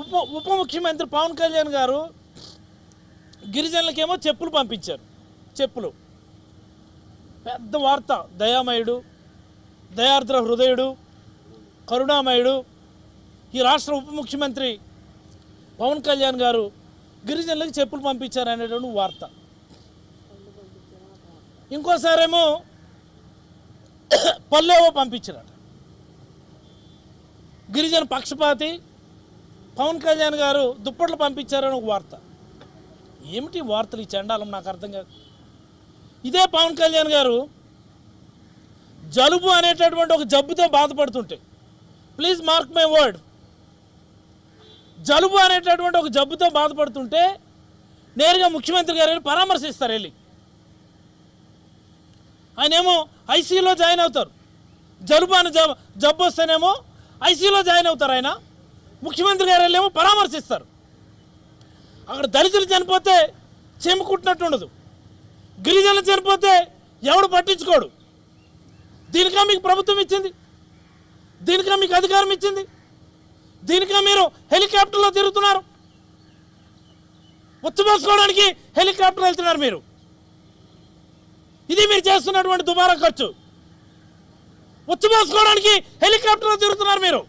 ఉప ఉప ముఖ్యమంత్రి పవన్ కళ్యాణ్ గారు గిరిజనులకేమో చెప్పులు పంపించారు. చెప్పులు. పెద్ద వార్త. దయామయుడు దయార్ద్ర హృదయుడు కరుణామయుడు ఈ రాష్ట్ర ఉప ముఖ్యమంత్రి పవన్ కళ్యాణ్ గారు గిరిజనులకు చెప్పులు పంపించారు అనేటువంటి వార్త. ఇంకోసారేమో పల్లెవో పంపించారట గిరిజన పక్షపాతి పవన్ కళ్యాణ్ గారు దుప్పట్లు పంపించారని ఒక వార్త. ఏమిటి వార్తలు ఈ చండాలం? నాకు అర్థం కాదు. ఇదే పవన్ కళ్యాణ్ గారు జలుబు అనేటటువంటి ఒక జబ్బుతో బాధపడుతుంటే ప్లీజ్ మార్క్ మై వర్డ్ జలుబు అనేటటువంటి ఒక జబ్బుతో బాధపడుతుంటే నేరుగా ముఖ్యమంత్రి గారు వెళ్ళి పరామర్శిస్తారు వెళ్ళి. ఆయన ఏమో జాయిన్ అవుతారు. జలుబు అని జబ్బు వస్తేనేమో ఐసీలో జాయిన్ అవుతారు ఆయన. ముఖ్యమంత్రి గారు వెళ్ళేమో పరామర్శిస్తారు. అక్కడ దళితులు చనిపోతే చెమ్ముకుంటున్నట్టు ఉండదు. గిరిజనులు చనిపోతే ఎవడు పట్టించుకోడు. దీనికా మీకు ప్రభుత్వం ఇచ్చింది? దీనికా మీకు అధికారం ఇచ్చింది? దీనికా మీరు హెలికాప్టర్లో తిరుగుతున్నారు? ఉచ్చబోసుకోవడానికి హెలికాప్టర్ వెళ్తున్నారు మీరు. ఇది మీరు చేస్తున్నటువంటి దుబారా ఖర్చు. ఉచ్చబోసుకోవడానికి హెలికాప్టర్లో తిరుగుతున్నారు మీరు.